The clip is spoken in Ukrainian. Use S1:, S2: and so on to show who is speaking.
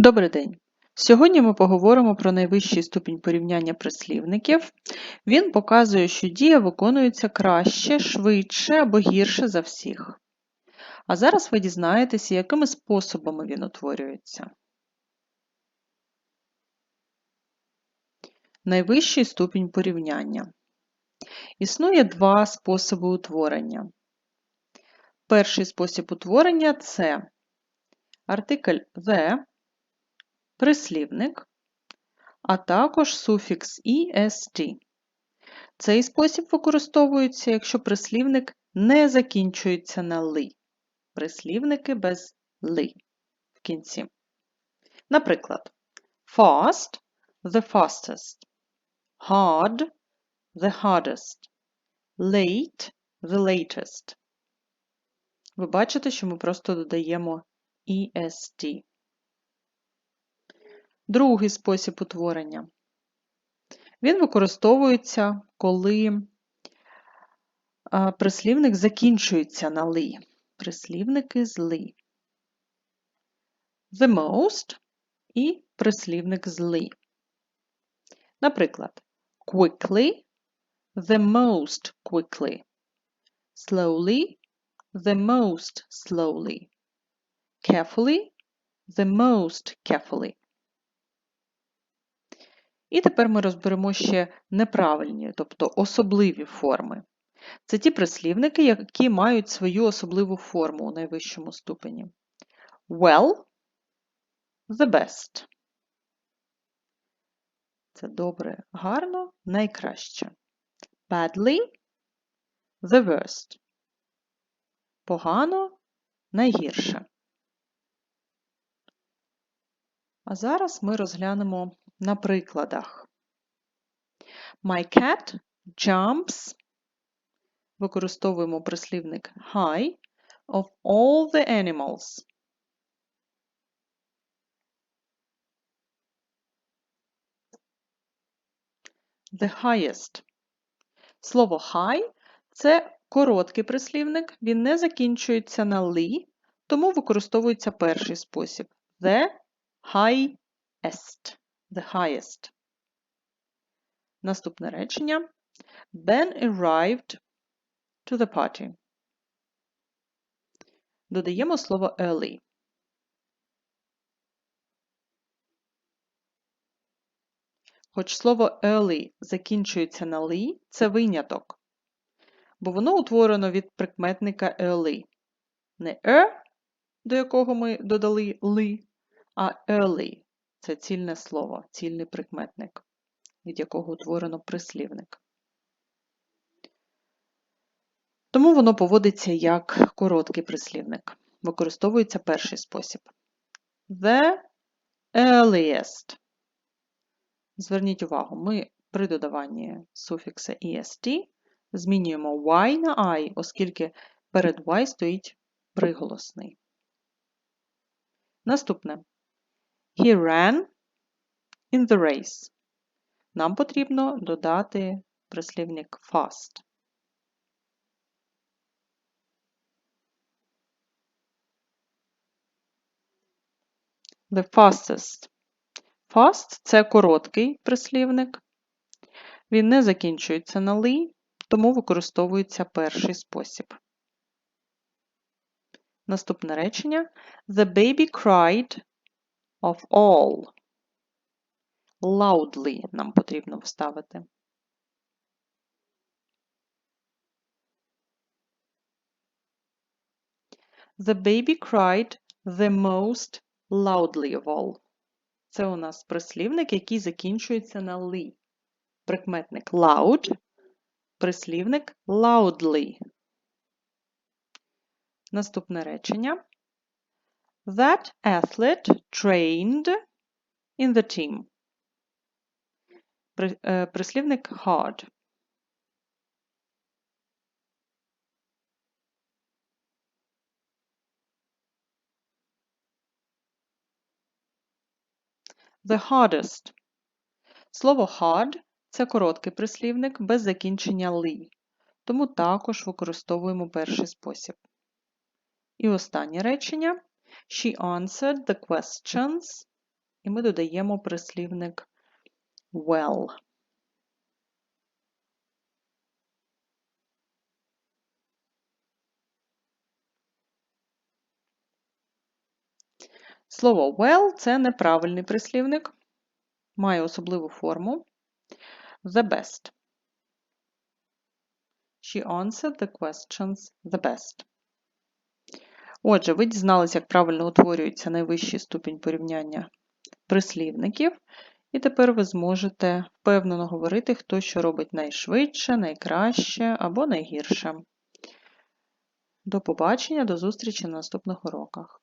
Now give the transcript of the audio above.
S1: Добрий день! Сьогодні ми поговоримо про найвищий ступінь порівняння прислівників. Він показує, що дія виконується краще, швидше або гірше за всіх. А зараз ви дізнаєтеся, якими способами він утворюється. Найвищий ступінь порівняння. Існує два способи утворення. Перший спосіб утворення це артикль the, прислівник, а також суфікс «est». Цей спосіб використовується, якщо прислівник не закінчується на ли. Прислівники без ли в кінці. Наприклад, fast the fastest, hard the hardest, late the latest. Ви бачите, що ми просто додаємо «est». Другий спосіб утворення. Він використовується, коли прислівник закінчується на ли. Прислівники з ли. The most і прислівник з ли. Наприклад, quickly, the most quickly. Slowly, the most slowly. Carefully, the most carefully. І тепер ми розберемо ще неправильні, тобто особливі форми. Це ті прислівники, які мають свою особливу форму у найвищому ступені. Well, the best. Це добре, гарно, найкраще. Badly, the worst. Погано, найгірше. А зараз ми розглянемо на прикладах. My cat jumps. Використовуємо прислівник high of all the animals. The highest. Слово high це короткий прислівник, він не закінчується на ли, тому використовується перший спосіб the highest. The highest. Наступне речення. Ben arrived to the party. Додаємо слово early. Хоч слово early закінчується на ли, це виняток, бо воно утворено від прикметника early. Не er, до якого ми додали ли, а early це цільне слово, цільний прикметник, від якого утворено прислівник. Тому воно поводиться як короткий прислівник. Використовується перший спосіб. The earliest. Зверніть увагу, ми при додаванні суфікса est змінюємо y на I, оскільки перед y стоїть приголосний. Наступне. He ran in the race. Нам потрібно додати прислівник fast. The fastest. Fast – це короткий прислівник. Він не закінчується на ли, тому використовується перший спосіб. Наступне речення. The baby cried of all. Loudly нам потрібно вставити. The baby cried the most loudly of all. Це у нас прислівник, який закінчується на ли. Прикметник loud, прислівник loudly. Наступне речення. That athlete trained in the team. Прислівник hard. The hardest. Слово hard це короткий прислівник без закінчення ли, тому також використовуємо перший спосіб. І останнє речення. She answered the questions і ми додаємо прислівник well. Слово well це неправильний прислівник, має особливу форму. The best. She answered the questions the best. Отже, ви дізналися, як правильно утворюється найвищий ступінь порівняння прислівників, і тепер ви зможете впевнено говорити, хто що робить найшвидше, найкраще або найгірше. До побачення, до зустрічі на наступних уроках.